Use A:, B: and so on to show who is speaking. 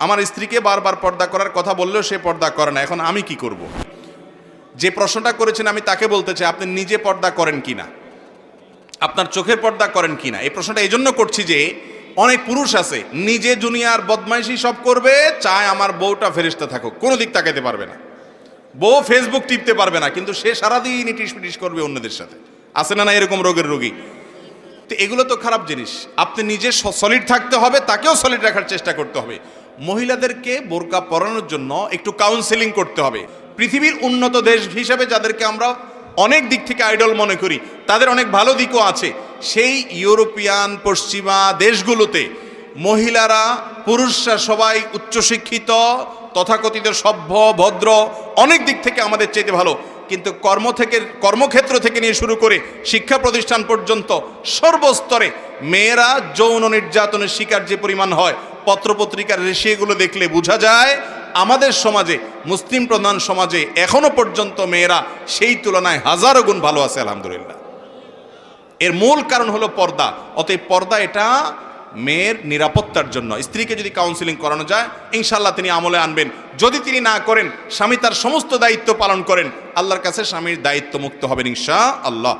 A: আমার স্ত্রীকে বারবার পর্দা করার কথা বললেও সে পর্দা করে না। এখন আমি কি করব। যে প্রশ্নটা করেছেন, আমি তাকে বলতে চাই, আপনি নিজে পর্দা করেন কি না আপনার চোখের পর্দা করেন কি না এই প্রশ্নটা এই জন্য করছি যে, অনেক পুরুষ আছে, নিজে জুনিয়ার বদমাইশি সব করবে, চায় আমার বউটা ফেরিস্তা থাকুক। কোনো দিক তাকাইতে পারবে না। বউ ফেসবুক টিপতে পারবে না, কিন্তু সে সারাদিন ইটিস পিটিস করবে অন্যদের সাথে। আসে না না এরকম রোগের রোগী? তো এগুলো তো খারাপ জিনিস। আপনি নিজে সলিড থাকতে হবে, তাকেও সলিড রাখার চেষ্টা করতে হবে। মহিলাদেরকে বোরকা পরানোর জন্য একটু কাউন্সেলিং করতে হবে। পৃথিবীর উন্নত দেশ হিসাবে যাদেরকে আমরা অনেক দিক থেকে আইডল মনে করি, তাদের অনেক ভালো দিকও আছে। সেই ইউরোপিয়ান, পশ্চিমা দেশগুলোতে মহিলারা, পুরুষরা সবাই উচ্চশিক্ষিত, তথাকথিত, সভ্য, ভদ্র, অনেক দিক থেকে আমাদের চাইতে ভালো। কিন্তু কর্ম থেকে, কর্মক্ষেত্র থেকে নিয়ে শুরু করে শিক্ষা প্রতিষ্ঠান পর্যন্ত সর্বস্তরে মেয়েরা যৌন নির্যাতনের শিকার যে পরিমাণ হয়, পত্রপত্রিকার রেশিয়েগুলো দেখলে বোঝা যায়, আমাদের সমাজে, মুসলিম প্রধান সমাজে এখনও পর্যন্ত মেয়েরা সেই তুলনায় হাজারো গুণ ভালো আছে, আলহামদুলিল্লাহ। এর মূল কারণ হলো পর্দা। অতএব পর্দা এটা মেয়ের নিরাপত্তার জন্য, স্ত্রীকে যদি কাউন্সিলিং করানো যায় ইনশাল্লাহ তিনি আমলে আনবেন। যদি তিনি না করেন, স্বামী তার সমস্ত দায়িত্ব পালন করেন, আল্লাহর কাছে স্বামীর দায়িত্ব মুক্ত হবেন ইনশা আল্লাহ